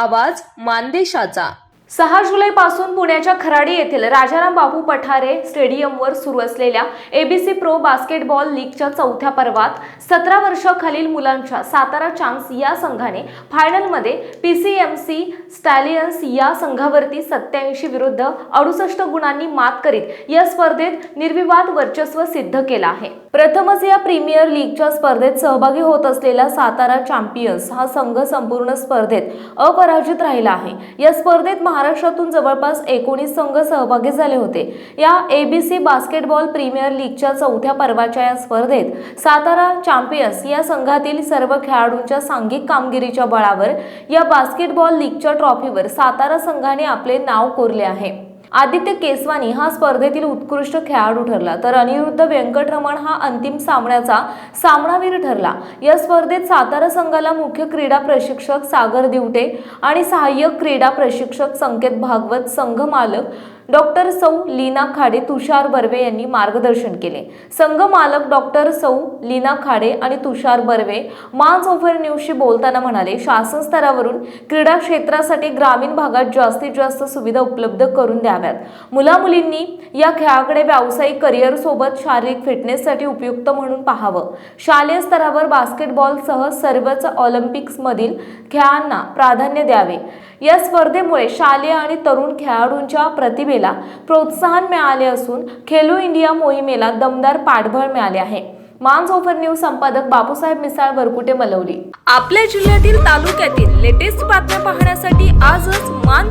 आवाज मानदेशाचा. सहा जुलैपासून पुण्याच्या खराडी येथील राजाराम बापू पठारे स्टेडियमवर सुरू असलेल्या एबीसी प्रो बास्केटबॉल लीगच्या चौथ्या पर्वात सतरा वर्षाखालील मुलांच्या सातारा चान्स या संघाने फायनलमध्ये पीसीएमसी स्टॅलियन्स या संघावरती सत्याऐंशी विरुद्ध अडुसष्ट गुणांनी मात करीत या स्पर्धेत निर्विवाद वर्चस्व सिद्ध केलं आहे. प्रथमच या प्रीमियर लीगच्या स्पर्धेत सहभागी होत असलेला सातारा चॅम्पियन्स हा संघ संपूर्ण स्पर्धेत अपराजित राहिला आहे. या स्पर्धेत महाराष्ट्रातून जवळपास एकोणीस संघ सहभागी झाले होते. या एबीसी बास्केटबॉल प्रीमियर लीगच्या चौथ्या पर्वाच्या या स्पर्धेत सातारा चॅम्पियन्स या संघातील सर्व खेळाडूंच्या सांघिक कामगिरीच्या बळावर या बास्केटबॉल लीगच्या ट्रॉफीवर सातारा संघाने आपले नाव कोरले आहे. आदित्य केसवानी हा स्पर्धेतील उत्कृष्ट खेळाडू ठरला तर अनिरुद्ध व्यंकटरमण हा अंतिम सामन्याचा सामनावीर ठरला. या स्पर्धेत सातारा संघाला मुख्य क्रीडा प्रशिक्षक सागर दिवटे आणि सहाय्यक क्रीडा प्रशिक्षक संकेत भागवत संघ मालक डॉक्टर सौ लीना खाडे तुषार बर्वे यांनी मार्गदर्शन केले. संघ मालक डॉक्टर सौ लीना खाडे आणि तुषार बर्वे मान्स ऑफर न्यूजशी बोलताना म्हणाले शासन स्तरावरून क्रीडा क्षेत्रासाठी ग्रामीण भागात जास्तीत जास्त सुविधा उपलब्ध करून कराव्यात. मुला मुलींनी या खेळाकडे व्यावसायिक करिअर सोबत शारीरिक फिटनेससाठी उपयुक्त म्हणून पाहावं. शालेय स्तरावर बास्केटबॉलसह सर्वच ऑलिम्पिक्समधील खेळांना प्राधान्य द्यावे. या स्पर्धेमुळे शालेय आणि तरुण खेळाडूंच्या प्रतिभेला प्रोत्साहन मिळाले असून खेलो इंडिया मोहिमेला दमदार पाठबळ मिळाले आहे. मान्स ऑफर न्यूज संपादक बापूसाहेब मिसाळ वरकुटे मलवली. आपल्या जिल्ह्यातील तालुक्यातील लेटेस्ट बातम्या पाहण्यासाठी आजच मान